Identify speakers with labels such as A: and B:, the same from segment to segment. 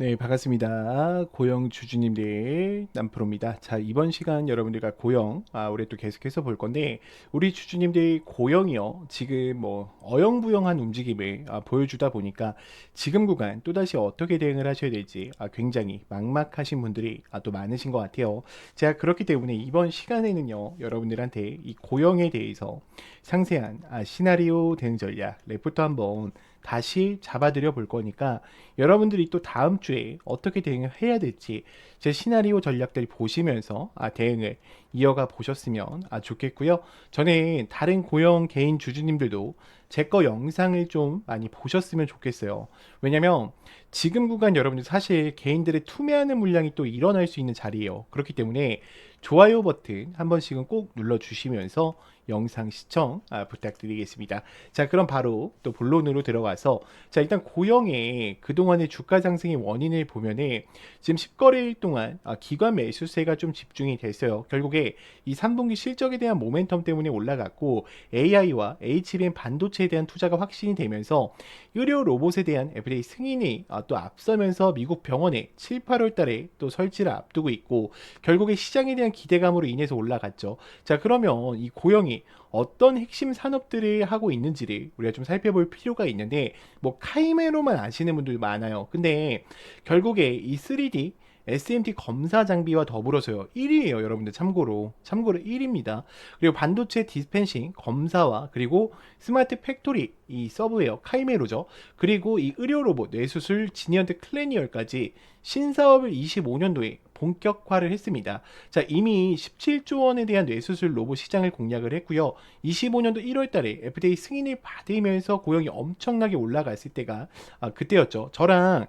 A: 네, 반갑습니다. 고영 주주님들 남프로입니다. 자, 이번 시간 여러분들과 고영, 아, 우리 또 계속해서 볼 건데, 우리 주주님들 고영이요. 지금 뭐, 어영부영한 움직임을 아, 보여주다 보니까, 지금 구간 또다시 어떻게 대응을 하셔야 될지, 아, 굉장히 막막하신 분들이 아, 또 많으신 것 같아요. 제가 그렇기 때문에 이번 시간에는요, 여러분들한테 이 고영에 대해서 상세한 아, 시나리오 대응 전략, 레포트 한번 다시 잡아드려 볼 거니까 여러분들이 또 다음 주에 어떻게 대응을 해야 될지 제 시나리오 전략들 보시면서 아, 대응을 이어가 보셨으면 아, 좋겠고요. 저는 다른 고용 개인 주주님들도 제 거 영상을 좀 많이 보셨으면 좋겠어요. 왜냐면 지금 구간 여러분들 사실 개인들의 투매하는 물량이 또 일어날 수 있는 자리예요. 그렇기 때문에 좋아요 버튼 한 번씩은 꼭 눌러주시면서 영상 시청 아, 부탁드리겠습니다. 자, 그럼 바로 또 본론으로 들어가서 자, 일단 고영의 그동안의 주가 상승의 원인을 보면은 지금 10거래일 동안 아, 기관 매수세가 좀 집중이 됐어요. 결국에 이 3분기 실적에 대한 모멘텀 때문에 올라갔고 AI와 HBM 반도체에 대한 투자가 확신이 되면서 의료 로봇에 대한 FDA 승인이 아, 또 앞서면서 미국 병원에 7, 8월 달에 또 설치를 앞두고 있고 결국에 시장에 대한 기대감으로 인해서 올라갔죠. 자, 그러면 이 고영이 어떤 핵심 산업들을 하고 있는지를 우리가 좀 살펴볼 필요가 있는데 뭐 카이메로만 아시는 분들 많아요. 근데 결국에 이 3D SMT 검사 장비와 더불어서요. 1위에요, 여러분들 참고로. 참고로 1위입니다. 그리고 반도체 디스펜싱 검사와 그리고 스마트 팩토리 이 서브웨어 카이메로죠. 그리고 이 의료 로봇 뇌수술 지니언트 클래니얼까지 신사업을 25년도에 본격화를 했습니다. 자, 이미 17조 원에 대한 뇌수술 로봇 시장을 공략을 했고요. 25년도 1월 달에 FDA 승인을 받으면서 고용이 엄청나게 올라갔을 때가 아, 그때였죠. 저랑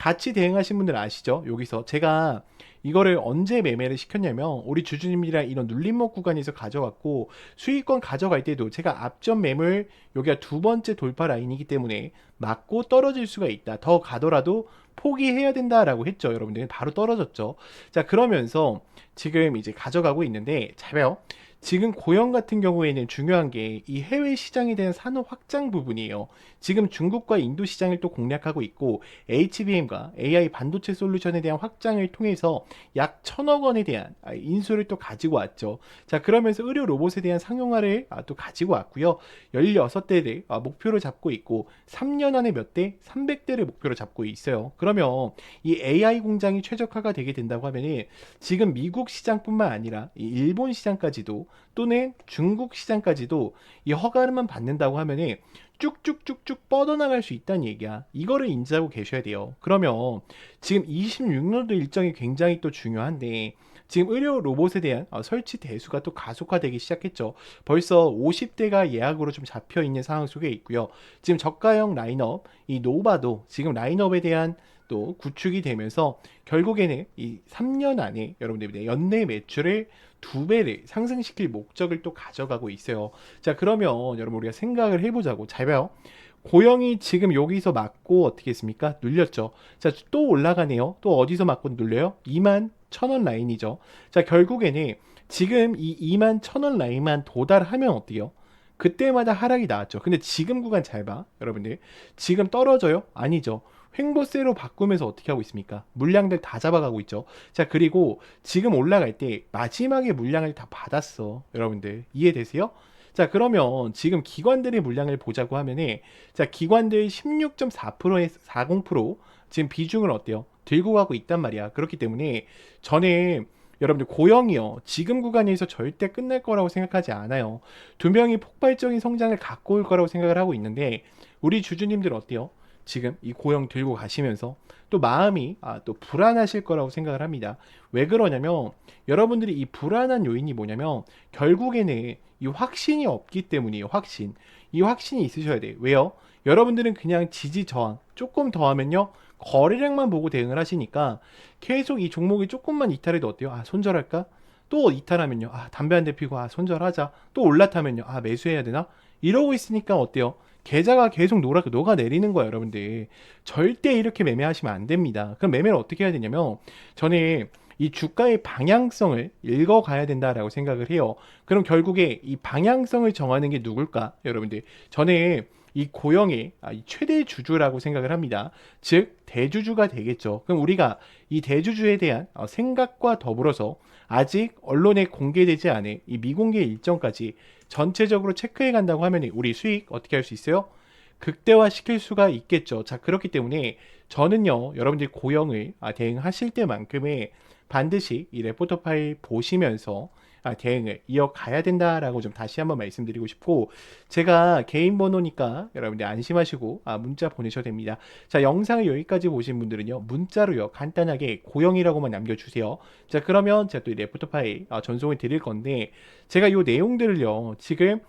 A: 같이 대응하신 분들 아시죠? 여기서 제가 이거를 언제 매매를 시켰냐면 우리 주주님이랑 이런 눌림목 구간에서 가져갔고 수익권 가져갈 때도 제가 앞전 매물 여기가 두 번째 돌파 라인이기 때문에 맞고 떨어질 수가 있다. 더 가더라도 포기해야 된다라고 했죠. 여러분들 바로 떨어졌죠. 자 그러면서 지금 이제 가져가고 있는데 잘 봐요. 지금 고영 같은 경우에는 중요한 게 이 해외 시장에 대한 산업 확장 부분이에요. 지금 중국과 인도 시장을 또 공략하고 있고 HBM과 AI 반도체 솔루션에 대한 확장을 통해서 약 천억 원에 대한 아, 인수를 또 가지고 왔죠. 자, 그러면서 의료 로봇에 대한 상용화를 아, 또 가지고 왔고요. 16대를 아, 목표로 잡고 있고 3년 안에 몇 대? 300대를 목표로 잡고 있어요. 그러면 이 AI 공장이 최적화가 되게 된다고 하면은 지금 미국 시장뿐만 아니라 이 일본 시장까지도 또는 중국 시장까지도 이 허가를만 받는다고 하면은 쭉쭉쭉쭉 뻗어나갈 수 있다는 얘기야. 이거를 인지하고 계셔야 돼요. 그러면 지금 26년도 일정이 굉장히 또 중요한데 지금 의료 로봇에 대한 어, 설치 대수가 또 가속화되기 시작했죠. 벌써 50대가 예약으로 좀 잡혀 있는 상황 속에 있고요. 지금 저가형 라인업, 이 노바도 지금 라인업에 대한 또 구축이 되면서 결국에는 이 3년 안에 여러분들 연내 매출을 두 배를 상승시킬 목적을 또 가져가고 있어요. 자, 그러면 여러분 우리가 생각을 해보자고. 잘 봐요. 고영이 지금 여기서 맞고 어떻게 했습니까? 눌렸죠. 자, 또 올라가네요. 또 어디서 맞고 눌려요? 2만 1천원 라인이죠. 자, 결국에는 지금 이 2만 1천원 라인만 도달하면 어때요? 그때마다 하락이 나왔죠. 근데 지금 구간 잘 봐. 여러분들. 지금 떨어져요? 아니죠. 횡보세로 바꾸면서 어떻게 하고 있습니까? 물량들 다 잡아가고 있죠. 자, 그리고 지금 올라갈 때 마지막에 물량을 다 받았어. 여러분들. 이해되세요? 자, 그러면 지금 기관들의 물량을 보자고 하면은 자, 기관들 16.4%에 40% 지금 비중을 어때요? 들고 가고 있단 말이야. 그렇기 때문에 저는 여러분들 고영이요. 지금 구간에서 절대 끝날 거라고 생각하지 않아요. 두 명이 폭발적인 성장을 갖고 올 거라고 생각을 하고 있는데 우리 주주님들 어때요? 지금 이 고영 들고 가시면서 또 마음이 아, 또 불안하실 거라고 생각을 합니다. 왜 그러냐면 여러분들이 이 불안한 요인이 뭐냐면 결국에는 이 확신이 없기 때문이에요. 확신. 이 확신이 있으셔야 돼요. 왜요? 여러분들은 그냥 지지 저항 조금 더 하면요. 거래량만 보고 대응을 하시니까 계속 이 종목이 조금만 이탈해도 어때요? 아, 손절할까? 또 이탈하면요. 아, 담배 한 대 피고 아, 손절하자. 또 올라타면요. 아, 매수해야 되나? 이러고 있으니까 어때요? 계좌가 계속 녹아, 녹아내리는 거예요, 여러분들. 절대 이렇게 매매하시면 안 됩니다. 그럼 매매를 어떻게 해야 되냐면, 저는 이 주가의 방향성을 읽어가야 된다라고 생각을 해요. 그럼 결국에 이 방향성을 정하는 게 누굴까? 여러분들. 전에 이 고영의 아, 이 최대 주주라고 생각을 합니다. 즉 대주주가 되겠죠. 그럼 우리가 이 대주주에 대한 어, 생각과 더불어서 아직 언론에 공개되지 않은 이 미공개 일정까지 전체적으로 체크해 간다고 하면 우리 수익 어떻게 할 수 있어요? 극대화 시킬 수가 있겠죠. 자, 그렇기 때문에 저는요, 여러분들이 고영을 아, 대응하실 때만큼의 반드시 이 레포터 파일 보시면서 아, 대응을 이어가야 된다라고 좀 다시 한번 말씀드리고 싶고 제가 개인 번호니까 여러분들 안심하시고 아, 문자 보내셔도 됩니다. 자 영상을 여기까지 보신 분들은요 문자로요 간단하게 고영이라고만 남겨주세요. 자 그러면 제가 또이 레포터 파일 아, 전송을 드릴 건데 제가 이 내용들을요 지금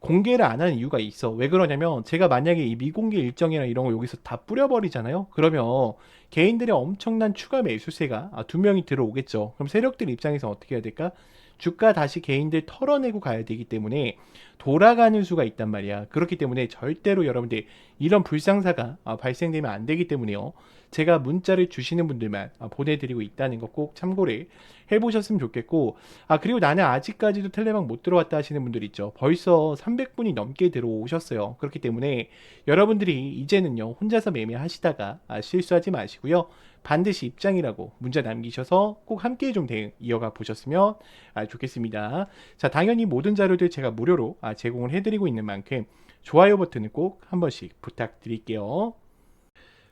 A: 공개를 안 하는 이유가 있어. 왜 그러냐면 제가 만약에 이 미공개 일정이나 이런 거 여기서 다 뿌려버리잖아요. 그러면 개인들의 엄청난 추가 매수세가 아, 두 명이 들어오겠죠. 그럼 세력들 입장에서 어떻게 해야 될까? 주가 다시 개인들 털어내고 가야 되기 때문에 돌아가는 수가 있단 말이야. 그렇기 때문에 절대로 여러분들 이런 불상사가 아, 발생되면 안 되기 때문에요. 제가 문자를 주시는 분들만 아, 보내드리고 있다는 거 꼭 참고를 해보셨으면 좋겠고 아 그리고 나는 아직까지도 텔레방 못 들어왔다 하시는 분들 있죠. 벌써 300분이 넘게 들어오셨어요. 그렇기 때문에 여러분들이 이제는요 혼자서 매매하시다가 아, 실수하지 마시고요. 반드시 입장이라고 문자 남기셔서 꼭 함께 좀 대응 이어가 보셨으면 아, 좋겠습니다. 자, 당연히 모든 자료들 제가 무료로 아, 제공을 해드리고 있는 만큼 좋아요 버튼을 꼭 한 번씩 부탁드릴게요.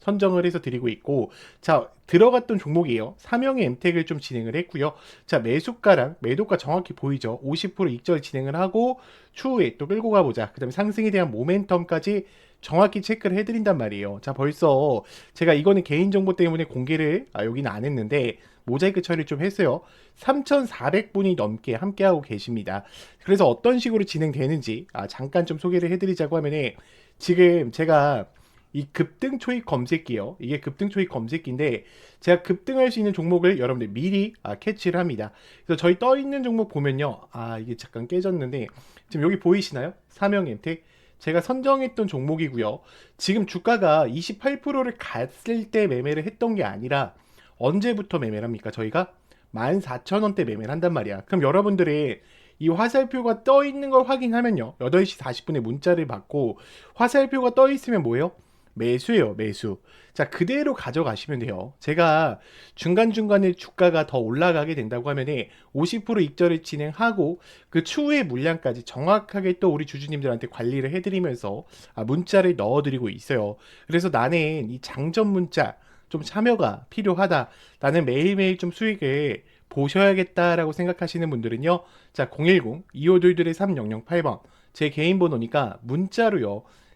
A: 선정을 해서 드리고 있고 자 들어갔던 종목이에요. 사명의 엠텍을 좀 진행을 했고요. 자 매수가랑 매도가 정확히 보이죠. 50% 익절 진행을 하고 추후에 또 끌고 가보자. 그 다음에 상승에 대한 모멘텀까지 정확히 체크를 해드린단 말이에요. 자 벌써 제가 이거는 개인정보 때문에 공개를 아, 여기는 안 했는데 모자이크 처리를 좀 했어요. 3,400분이 넘게 함께하고 계십니다. 그래서 어떤 식으로 진행되는지 아, 잠깐 좀 소개를 해드리자고 하면은 지금 제가 이 급등 초입 검색기요. 이게 급등 초입 검색기인데 제가 급등할 수 있는 종목을 여러분들 미리 아, 캐치를 합니다. 그래서 저희 떠 있는 종목 보면요. 아 이게 잠깐 깨졌는데 지금 여기 보이시나요? 엠텍 제가 선정했던 종목이고요. 지금 주가가 28%를 갔을 때 매매를 했던 게 아니라 언제부터 매매를 합니까? 저희가 14,000원대 매매를 한단 말이야. 그럼 여러분들의 이 화살표가 떠 있는 걸 확인하면요. 8시 40분에 문자를 받고 화살표가 떠 있으면 뭐예요? 매수예요, 매수. 자, 그대로 가져가시면 돼요. 제가 중간중간에 주가가 더 올라가게 된다고 하면은 50% 익절을 진행하고 그 추후의 물량까지 정확하게 또 우리 주주님들한테 관리를 해드리면서 아, 문자를 넣어드리고 있어요. 그래서 나는 이 장전 문자 좀 참여가 필요하다. 나는 매일매일 좀 수익을 보셔야겠다라고 생각하시는 분들은요. 자, 010-2522-3008번. 제 개인 번호니까 문자로요.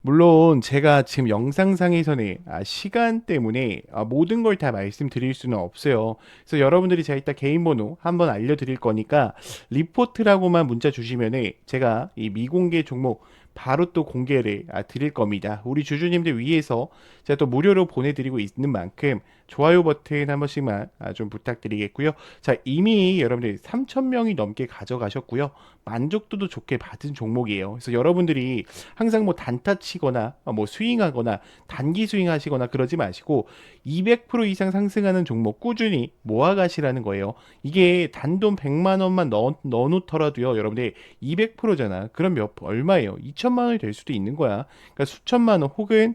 A: 물론 제가 지금 영상상에서는 아, 시간 때문에 아, 모든 걸 다 말씀드릴 수는 없어요. 그래서 여러분들이 제가 이따 개인 번호 한번 알려드릴 거니까 리포트라고만 문자 주시면은 제가 이 미공개 종목 바로 또 공개를 아, 드릴 겁니다. 우리 주주님들 위해서 제가 또 무료로 보내드리고 있는 만큼 좋아요 버튼 한 번씩만 아, 좀 부탁드리겠고요. 자 이미 여러분들 3,000명이 넘게 가져가셨고요. 만족도도 좋게 받은 종목이에요. 그래서 여러분들이 항상 뭐 단타 치거나 뭐 스윙하거나 단기 스윙 하시거나 그러지 마시고 200% 이상 상승하는 종목 꾸준히 모아가시라는 거예요. 이게 단돈 100만 원만 넣어, 넣어놓더라도요. 여러분들 200%잖아. 그럼 몇 얼마예요? 2천만 원이 될 수도 있는 거야. 그러니까 수천만 원 혹은